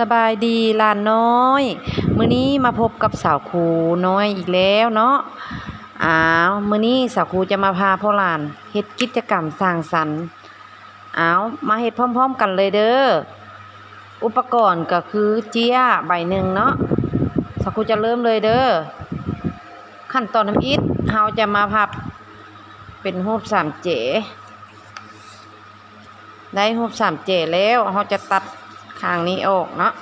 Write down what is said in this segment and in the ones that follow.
สบายดีลานน้อย มื้อนี้มาพบกับสาวครูน้อยอีกแล้วเนาะอ้าวมื้อนี้สาวครูจะมาพาพ่อหลานเฮ็ดกิจกรรมสร้างสรรค์อ้าวมาเฮ็ดพร้อม ๆ กันเลยเด้ออุปกรณ์ก็คือเจียใบหนึ่งเนาะสาวครูจะเริ่มเลยเด้อขั้นตอนน้ำอิฐเฮาจะมาพับเป็นรูปสามเจได้รูปสามเจแล้วเราจะตัด ข้างนี้ออกเนาะ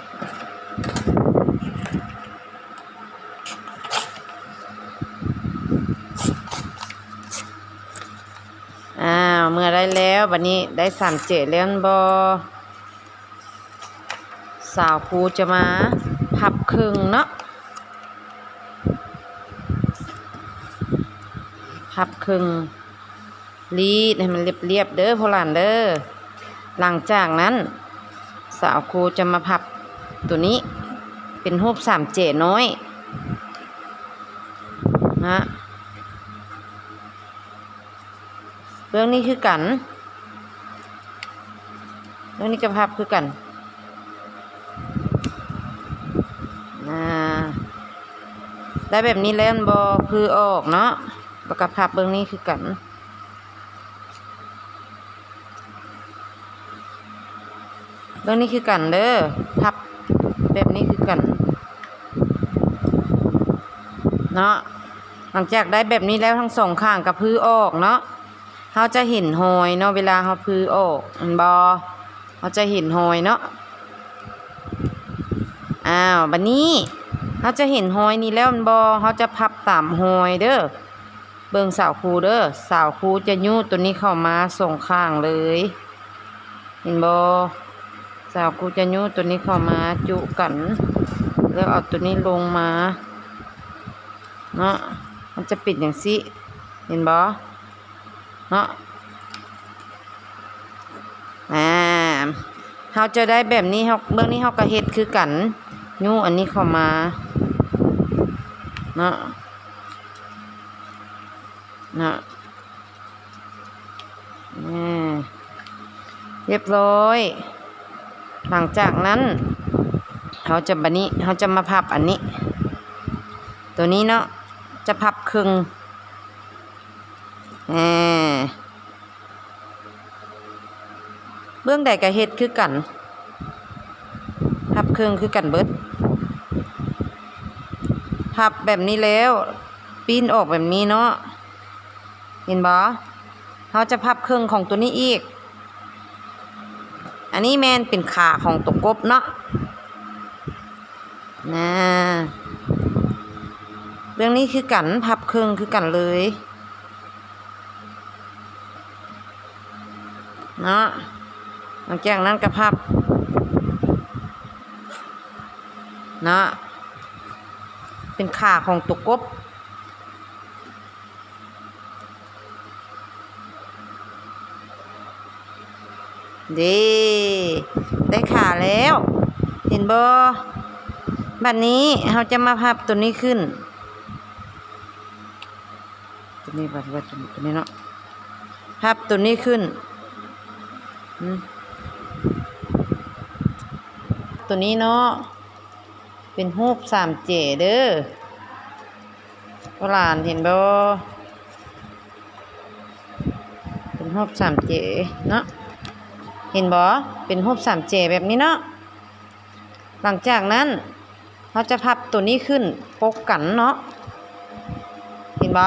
อ้าวเมื่อได้แล้วบัดนี้ได้สามเจแล้วนั่นบอสาวครูจะมาพับครึ่งเนาะพับครึ่งรีดให้มันเรียบๆเด้อพอหลานเด้อหลังจากนั้น สาวครูจะมาพับตัวนี้เป็นรูปสามเจน้อยนะเรื่องนี้คือกัน เรื่องนี้ก็พับคือกันนะได้แบบนี้แล้วบอคือออกเนาะแล้วก็พับเบื้องนี้คือกัน รื่องนี้คือกันเด้อพับแบบนี้คือกันเนาะหลังจากได้แบบนี้แล้วทั้งสองข้างกับพื้อออกเนาะเขาจะเห็นหอยเนาะเวลาเขาพื้อออกอันบอเขาจะเห็นหอยเนาะอ้าวบันนี้เขาจะเห็นหอยนี่แล้วมันบอเขาจะพับตามหอยเด้อเบิ่งสาวครูเด้อสาวครูจะยูดตัวนี้เข้ามาส่งข้างเลย เห็นบอ สาวกูจะยูตัวนี้เข้ามาจุกัน แล้วเอาตัวนี้ลงมาเนาะมันจะปิดอย่างสิเห็นบ่เนาะอ่าเราจะได้แบบนี้เฮาเบื้องนี้เฮาก็เฮ็ดคือกันยูอันนี้เข้ามาเนาะเนาะอ่าเรียบร้อย หลังจากนั้นเขาจะบันนี้เขาจะมาพับอันนี้ ตัวนี้เนาะจะพับครึ่งแหมเบื้องใดกับเฮ็ดคือกัน พับครึ่งคือกันเบิด พับแบบนี้แล้ว ปีนออกแบบนี้เนาะเห็นบ่เขาจะพับครึ่งของตัวนี้อีก อันนี้แมนเป็นขาของตัวกบเนาะนะเรื่องนี้คือกันพับเครื่องคือกันเลยเนาะหลังจากนั้นก็พับเนาะเป็นขาของตัวกบ ดีได้ขาแล้ว เห็นบ่บัดนี้เราจะมาพับตัวนี้ขึ้น ตัวนี้บัดว่าตัวนี้เนาะพับตัวนี้ขึ้น ตัวนี้เนาะ เป็นรูปสามเจเด้อโบราณเห็นบ่เป็นรูปสามเจเนาะ เห็นบ่เป็นรูปสามเจแบบนี้เนาะหลังจากนั้นเราจะพับตัวนี้ขึ้นปกกันเนาะเห็นบ่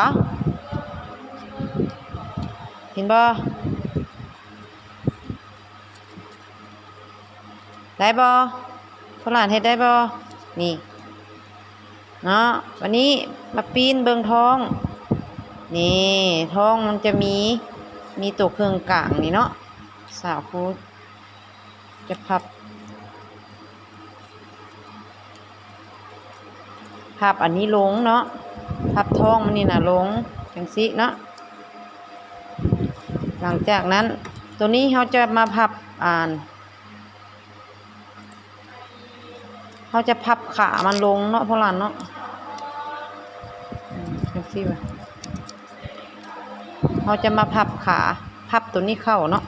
เห็นบ่ได้บ่พลานเฮ็ดได้บ่นี่เนาะวันนี้มาปีนเบิงท้อง นี่ท้องมันจะมีมีตัวเครื่องกลางนี่เนาะ สาวครูจะพับ พับอันนี้ลงเนาะ พับท้องมันนี่นะลงจังสิเนาะ หลังจากนั้นตัวนี้เขาจะมาพับอ่านเขาจะพับขามันลงเนาะพลานเนาะจังสิวะเขาจะมาพับขา พับตัวนี้เข้าเนาะ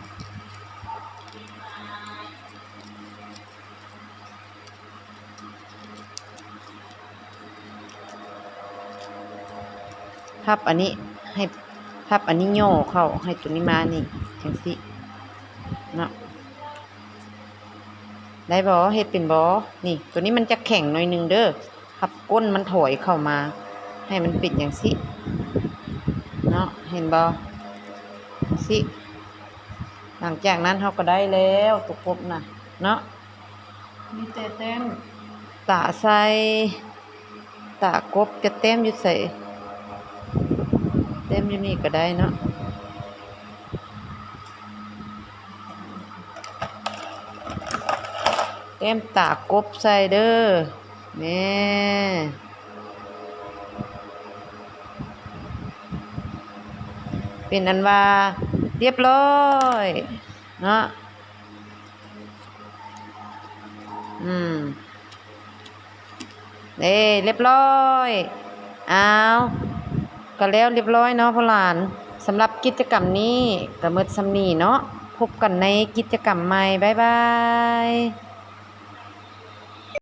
พับอันนี้ให้พับอันนี้ย่อเข้าให้ตัวนี้มานี่จังสิเนาะได้บ่เฮ็ดเป็นบ่นี่ ตัวนี้มันจะแข็งหน่อยหนึงเด้อพับก้นมันถอยเข้ามา ให้มันเป็นอย่างสิเนาะเห็นบ่สิหลังจากนั้นเขาก็ได้แล้วตุกกบนะเนาะมีแต่แต้มตาใส่ตากบจะเต็มอยู่ใส่เต็มอยู่นี่ก็ได้เนาะเต็มตากบใส่เด้อแม่เป็นอันว่าเรียบร้อยเนาะอืมเอ้เรียบร้อยอ้าว ก็แล้วเรียบร้อยเนาะพ่อหลานสำหรับกิจกรรมนี้ก็เมดสำนีเนาะพบกันในกิจกรรมใหม่บ๊ายบาย